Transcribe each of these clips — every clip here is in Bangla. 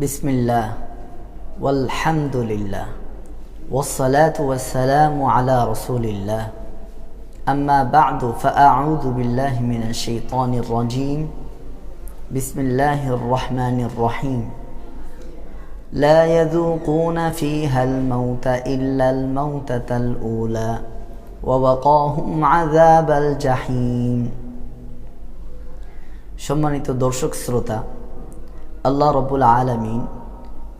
بسم الله والحمد لله والصلاة والسلام على رسول الله أما بعد فأعوذ بالله من الشيطان الرجيم بسم الله الرحمن الرحيم لا يذوقون فيها الموت إلا الموتة الأولى ووقاهم عذاب الجحيم সম্মানিত দর্শক শ্রোতা আল্লাহ রবুল আলমিন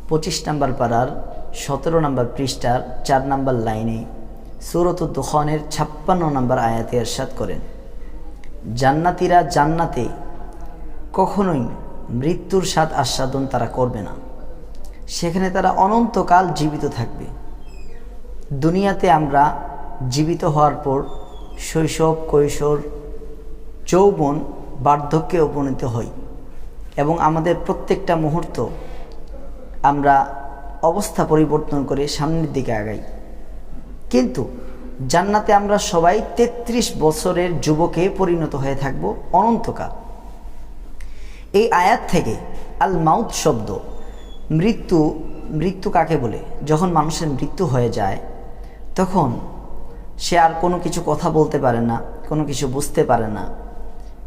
পঁচিশ নম্বর পাড়ার, সতেরো নম্বর পৃষ্ঠার, চার নম্বর লাইনে সুরত দুখনের ছাপ্পান্ন নম্বর আয়াতে এরশাদ করেন। জান্নাতিরা জান্নাতে কখনোই মৃত্যুর স্বাদ আস্বাদন তারা করবে না। সেখানে তারা অনন্তকাল জীবিত থাকবে। দুনিয়াতে আমরা জীবিত হওয়ার পর শৈশব, কৈশোর, যৌবন, বার্ধক্যে উপনীত হই। এবং আমাদের প্রত্যেকটা মুহূর্ত আমরা অবস্থা পরিবর্তন করে সামনের দিকে আগাই। কিন্তু জান্নাতে আমরা সবাই ৩৩ বছরের যুবকে পরিণত হয়ে থাকব অনন্তকাল। এই আয়াত থেকে আল মাউত শব্দ, মৃত্যু মৃত্যু কাকে বলে? যখন মানুষের মৃত্যু হয়ে যায়, তখন সে আর কোনো কিছু কথা বলতে পারে না, কোনো কিছু বুঝতে পারে না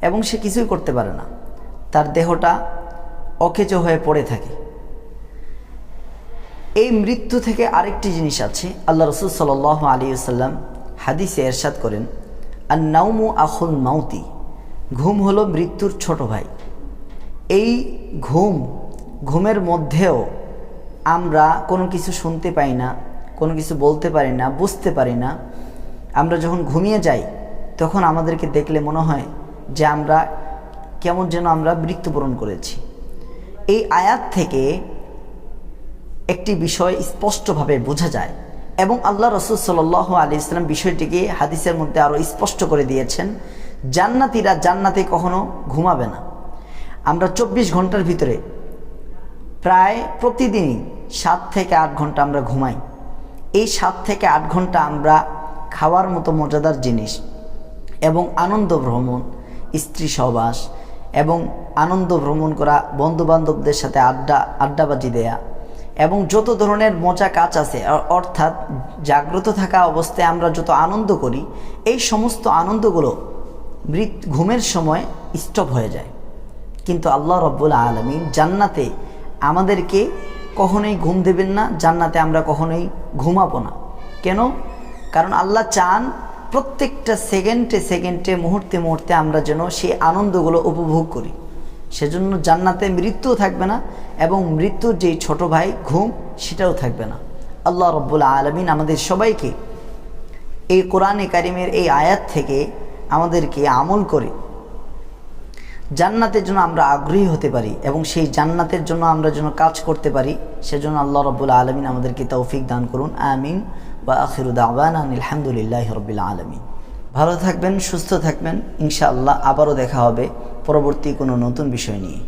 এবং সে কিছুই করতে পারে না। তার দেহটা অকেজ হয়ে পড়ে থাকে। এই মৃত্যু থেকে আরেকটি জিনিস আছে। আল্লাহ রসুল সাল আলী সাল্লাম হাদিসে এরশাদ করেন আর নাউমু আখুল মাউতি ঘুম হলো মৃত্যুর ছোট ভাই। এই ঘুম, ঘুমের মধ্যেও আমরা কোনো কিছু শুনতে পাই না, কোনো কিছু বলতে পারি না, বুঝতে পারি না। আমরা যখন ঘুমিয়ে যাই, তখন আমাদেরকে দেখলে মনে হয় যে আমরা কেমন যেন আমরা মৃত্যুবরণ করেছি। এই আয়াত থেকে একটি বিষয় স্পষ্টভাবে বোঝা যায় এবং আল্লাহ রসুল সাল আলি ইসলাম বিষয়টিকে হাদিসের মধ্যে আরও স্পষ্ট করে দিয়েছেন, জান্নাতিরা জান্নাতে কখনো ঘুমাবে না। আমরা চব্বিশ ঘণ্টার ভিতরে প্রায় প্রতিদিনই সাত থেকে আট ঘণ্টা আমরা ঘুমাই। এই সাত থেকে আট ঘণ্টা আমরা খাওয়ার মতো মজাদার জিনিস এবং আনন্দ ভ্রমণ, স্ত্রী সহবাস এবং আনন্দ ভ্রমণ করা বন্ধুবান্ধবদের সাথে আড্ডা, আড্ডাবাজি দেয়া এবং যত ধরনের মজা কাজ আছে অর্থাৎ জাগ্রত থাকা অবস্থায় আমরা যত আনন্দ করি, এই সমস্ত আনন্দগুলো মৃত ঘুমের সময় স্টপ হয়ে যায়। কিন্তু আল্লাহ রব্বুল আলমিন জান্নাতে আমাদেরকে কখনোই ঘুম দেবেন না, জান্নাতে আমরা কখনোই ঘুমাবো না। কেন? কারণ আল্লাহ চান প্রত্যেকটা সেকেন্ডে সেকেন্ডে, মুহূর্তে মুহূর্তে আমরা যেন সেই আনন্দগুলো উপভোগ করি। সেজন্য জান্নাতে মৃত্যুও থাকবে না এবং মৃত্যুর যেই ছোট ভাই ঘুম, সেটাও থাকবে না। আল্লাহ রব্বুল আলমিন আমাদের সবাইকে এই কোরআনে কারিমের এই আয়াত থেকে আমাদেরকে আমল করে জান্নাতের জন্য আমরা আগ্রহী হতে পারি এবং সেই জান্নাতের জন্য আমরা যেন কাজ করতে পারি, সেজন্য আল্লাহ রব্বুল আলমিন আমাদেরকে তৌফিক দান করুন। আমিন। বা আখিরুদ আবান আলহামদুলিল্লাহ রবিল আলমী ভালো থাকবেন, সুস্থ থাকবেন। ইনশাআল্লাহ আবারও দেখা হবে পরবর্তী কোনো নতুন বিষয় নিয়ে।